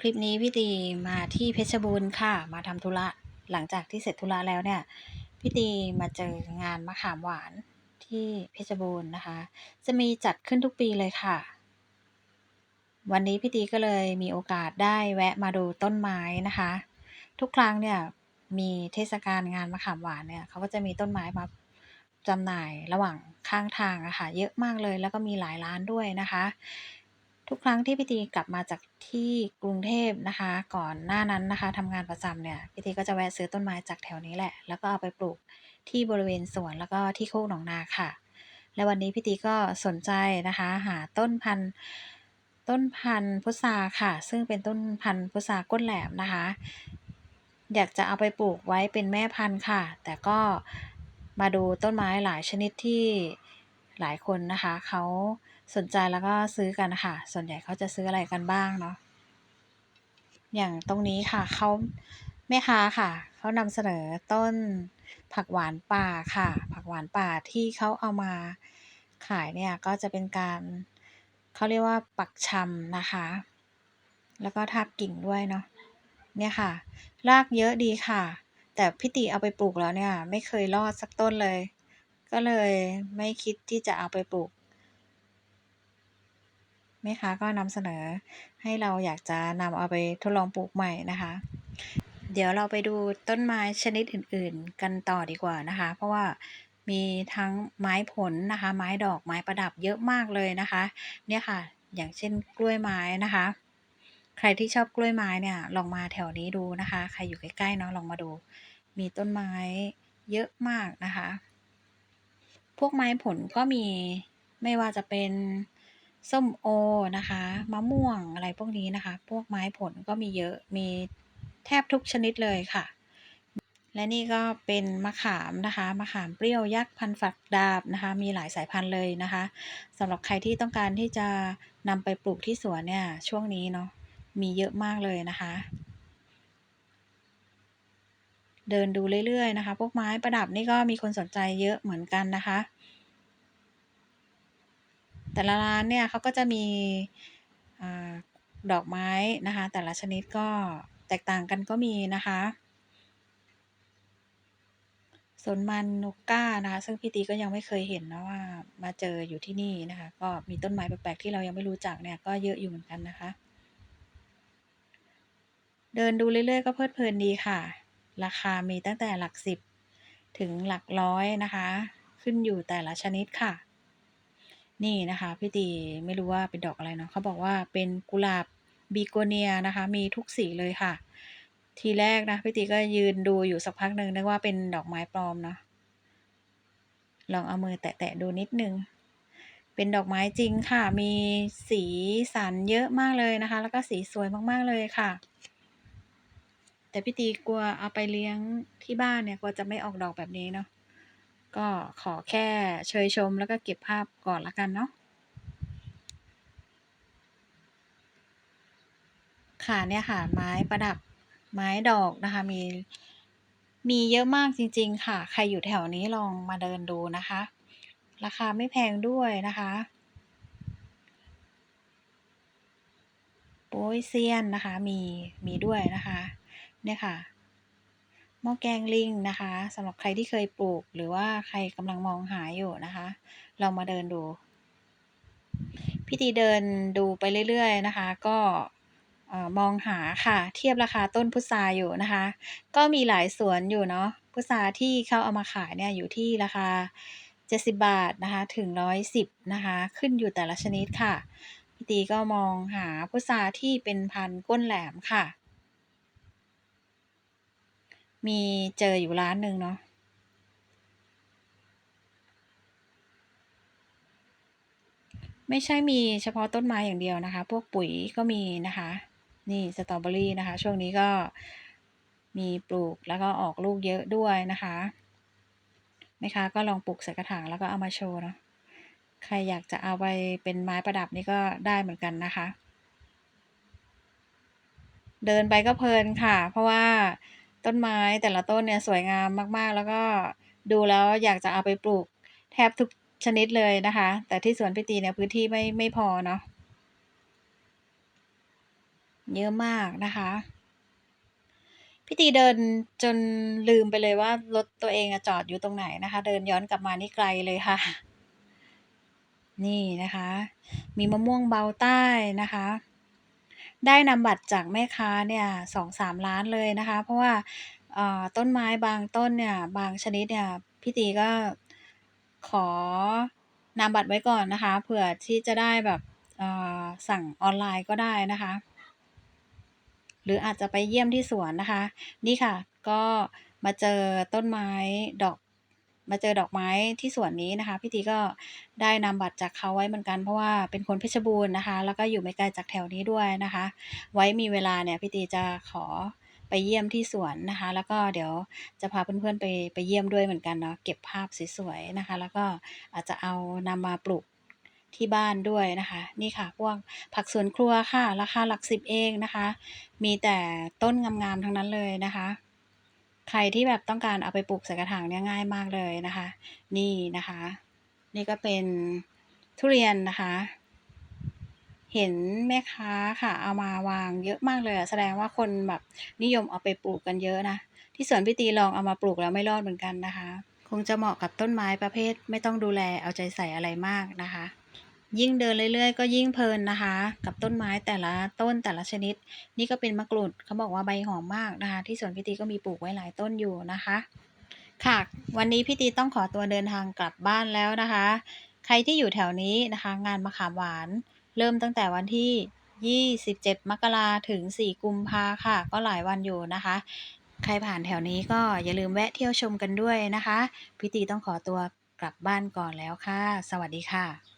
คลิปนี้พี่ตีมาที่เพชรบูรณ์ค่ะ มาทำธุระหลังจากที่เสร็จธุระแล้วเนี่ยพี่ตีมาเจองานมะขามหวานที่เพชรบูรณ์นะคะ จะมีจัดขึ้นทุกปีเลยค่ะ วันนี้พี่ตีก็เลยมีโอกาสได้แวะมาดูต้นไม้นะคะ ทุกครั้งเนี่ยมีเทศกาลงานมะขามหวานเนี่ยเขาก็จะมีต้นไม้มาจำหน่ายระหว่างข้างทางอะค่ะเยอะมากเลยแล้วก็มีหลายร้านด้วยนะคะ ทุกครั้งที่พี่ตีกลับมาจากที่กรุงเทพนะคะ ก่อนหน้านั้นนะคะทำงานประจำเนี่ยพี่ตีก็จะแวะซื้อต้นไม้จากแถวนี้แหละ แล้วก็เอาไปปลูกที่บริเวณสวนแล้วก็ที่โคกหนองนาค่ะ และวันนี้พี่ตีก็สนใจนะคะ หาต้นพันธุ์ต้นพันธุ์พุทราค่ะ ซึ่งเป็นต้นพันธุ์พุทราก้นแหลมนะคะ อยากจะเอาไปปลูกไว้เป็นแม่พันธุ์ค่ะ แต่ก็มาดูต้นไม้หลายชนิดที่ หลายคนนะคะเขาสนใจแล้วก็ซื้อกันค่ะ ส่วนใหญ่เขาจะซื้ออะไรกันบ้างเนาะอย่างตรงนี้ค่ะเขาแม่ค้าค่ะเขานำเสนอต้นผักหวานป่าค่ะ ผักหวานป่าที่เขาเอามาขายเนี่ยก็จะเป็นการเขาเรียกว่าปักชำนะคะ แล้วก็ทาบกิ่งด้วยเนาะเนี่ยค่ะ รากเยอะดีค่ะ แต่พี่ติเอาไปปลูกแล้วเนี่ย ไม่เคยรอดสักต้นเลย ก็เลยไม่คิดที่จะเอาไปปลูกแม่ค้าก็นำเสนอให้เราอยากจะนำเอาไปทดลองปลูกใหม่นะคะ เดี๋ยวเราไปดูต้นไม้ชนิดอื่นๆ กันต่อดีกว่านะคะ เพราะว่ามีทั้งไม้ผลนะคะ ไม้ดอกไม้ประดับเยอะมากเลยนะคะ เนี่ยค่ะ อย่างเช่นกล้วยไม้นะคะ ใครที่ชอบกล้วยไม้เนี่ยลองมาแถวนี้ดูนะคะ ใครอยู่ใกล้ๆเนาะลองมาดู มีต้นไม้เยอะมากนะคะ พวกไม้ผลก็มีไม่ว่าจะเป็นส้มโอนะคะมะม่วงอะไรพวกนี้นะคะ พวกไม้ผลก็มีเยอะมีแทบทุกชนิดเลยค่ะ และนี่ก็เป็นมะขามนะคะมะขามเปรี้ยวยักษ์พันฝักดาบนะคะ มีหลายสายพันธุ์เลยนะคะสำหรับใครที่ต้องการที่จะนำไปปลูกที่สวนเนี่ยช่วงนี้เนาะมีเยอะมากเลยนะคะ เดินดูเรื่อยๆนะคะ พวกไม้ประดับนี่ก็มีคนสนใจเยอะเหมือนกันนะคะ แต่ละร้านเนี่ยเขาก็จะมีอดอกไม้นะคะ แต่ละชนิดก็แตกต่างกันก็มีนะคะสนมันนกก้านะคะ ซึ่งพี่ตีก็ยังไม่เคยเห็นนะว่ามาเจออยู่ที่นี่นะคะ ก็มีต้นไม้แปลกๆที่เรายังไม่รู้จักเนี่ยก็เยอะอยู่เหมือนกันนะคะ เดินดูเรื่อยๆก็เพลิดเพลินดีค่ะ ราคามีตั้งแต่หลักสิบถึงหลักร้อยนะคะ ขึ้นอยู่แต่ละชนิดค่ะ นี่นะคะพี่ตีไม่รู้ว่าเป็นดอกอะไรเนาะเขาบอกว่าเป็นกุหลาบบีโกเนียนะคะ มีทุกสีเลยค่ะ ทีแรกนะพี่ตีก็ยืนดูอยู่สักพักหนึ่งนึกว่าเป็นดอกไม้ปลอมเนาะลองเอามือแตะๆดูนิดนึง เป็นดอกไม้จริงค่ะ มีสีสันเยอะมากเลยนะคะ แล้วก็สีสวยมากๆเลยค่ะ แต่พี่ตีกลัวเอาไปเลี้ยงที่บ้านเนี่ยกลัวจะไม่ออกดอกแบบนี้เนาะก็ขอแค่เชยชมแล้วก็เก็บภาพก่อนละกันเนาะค่ะเนี่ยค่ะไม้ประดับไม้ดอกนะคะมีมีเยอะมากจริง ๆ ค่ะ ใครอยู่แถวนี้ลองมาเดินดูนะคะ ราคาไม่แพงด้วยนะคะโป๊ยเซียนนะคะมีมีด้วยนะคะ เนี่ยค่ะหม้อแกงลิงนะคะสำหรับใครที่เคยปลูก หรือว่าใครกำลังมองหาอยู่นะคะลองมาเดินดูพี่ตีเดินดูไปเรื่อยๆนะคะ ก็มองหาค่ะ เทียบราคาต้นพุทราอยู่นะคะ ก็มีหลายสวนอยู่เนาะพุทราที่เขาเอามาขายเนี่ยอยู่ที่ราคา 70 บาทนะคะถึง 110นะคะ ขึ้นอยู่แต่ละชนิดค่ะ พี่ตีก็มองหาพุทราที่เป็นพันธุ์ก้นแหลมค่ะ มีเจออยู่ร้านหนึ่งเนาะไม่ใช่มีเฉพาะต้นไม้อย่างเดียวนะคะ พวกปุ๋ยก็มีนะคะ นี่สตรอเบอรี่นะคะ ช่วงนี้ก็มีปลูกแล้วก็ออกลูกเยอะด้วยนะคะแม่ค้าก็ลองปลูกใส่กระถางแล้วก็เอามาโชว์เนาะใครอยากจะเอาไปเป็นไม้ประดับนี่ก็ได้เหมือนกันนะคะ เดินไปก็เพลินค่ะ เพราะว่า ต้นไม้แต่ละต้นเนี่ยสวยงามมากๆ แล้วก็ดูแล้วอยากจะเอาไปปลูกแทบทุกชนิดเลยนะคะ แต่ที่สวนพี่ตีเนี่ยพื้นที่ไม่ไม่พอเนาะเยอะมากนะคะพี่ตีเดินจนลืมไปเลยว่ารถตัวเองจอดอยู่ตรงไหนนะคะ เดินย้อนกลับมานี่ไกลเลยค่ะ นี่นะคะ มีมะม่วงเบาใต้นะคะ ได้นำบัตรจากแม่ค้าเนี่ย 2-3 ล้านเลยนะคะ เพราะว่า เอ่อ ต้นไม้บางต้นเนี่ย บางชนิดเนี่ย พี่ตีก็ ขอนำบัตรไว้ก่อนนะคะ เผื่อที่จะได้แบบ เอ่อ สั่งออนไลน์ก็ได้นะคะ หรืออาจจะไปเยี่ยมที่สวนนะคะ นี่ค่ะ ก็มาเจอต้นไม้ดอก มาเจอดอกไม้ที่สวนนี้นะคะ พี่ตีก็ได้นำบัตรจากเขาไว้เหมือนกันเพราะว่าเป็นคนเพชรบูรณ์นะคะ แล้วก็อยู่ไม่ไกลจากแถวนี้ด้วยนะคะ ไว้มีเวลาเนี่ยพี่ตีจะขอไปเยี่ยมที่สวนนะคะ แล้วก็เดี๋ยวจะพาเพื่อนๆไปไปเยี่ยมด้วยเหมือนกันเนาะเก็บภาพสวยๆนะคะ แล้วก็อาจจะเอานำมาปลูกที่บ้านด้วยนะคะ นี่ค่ะพวกผักสวนครัวค่ะ ราคาหลักสิบเองนะคะ มีแต่ต้นงามๆทั้งนั้นเลยนะคะ ใครที่แบบต้องการเอาไปปลูกใส่กระถางเนี่ยง่ายมากเลยนะคะ นี่นะคะ นี่ก็เป็นทุเรียนนะคะ เห็นแม่ค้าค่ะ เอามาวางเยอะมากเลยแสดงว่าคนแบบนิยมเอาไปปลูกกันเยอะนะที่สวนพี่ตีลองเอามาปลูกแล้วไม่รอดเหมือนกันนะคะ คงจะเหมาะกับต้นไม้ประเภท ไม่ต้องดูแลเอาใจใส่อะไรมากนะคะ ยิ่งเดินเรื่อยๆ ก็ยิ่งเพลินนะคะ กับต้นไม้แต่ละต้นแต่ละชนิด นี่ก็เป็นมะกรูดเขาบอกว่าใบหอมมากนะคะ ที่สวนพี่ตีก็มีปลูกไว้หลายต้นอยู่นะคะ ค่ะ วันนี้พี่ตีต้องขอตัวเดินทางกลับบ้านแล้วนะคะ ใครที่อยู่แถวนี้นะคะ งานมะขามหวาน เริ่มตั้งแต่วันที่ 27 มกราถึง 4 กุมภาค่ะ ก็หลายวันอยู่นะคะ ใครผ่านแถวนี้ก็อย่าลืมแวะเที่ยวชมกันด้วยนะคะพี่ตีต้องขอตัวกลับบ้านก่อนแล้วค่ะ สวัสดีค่ะ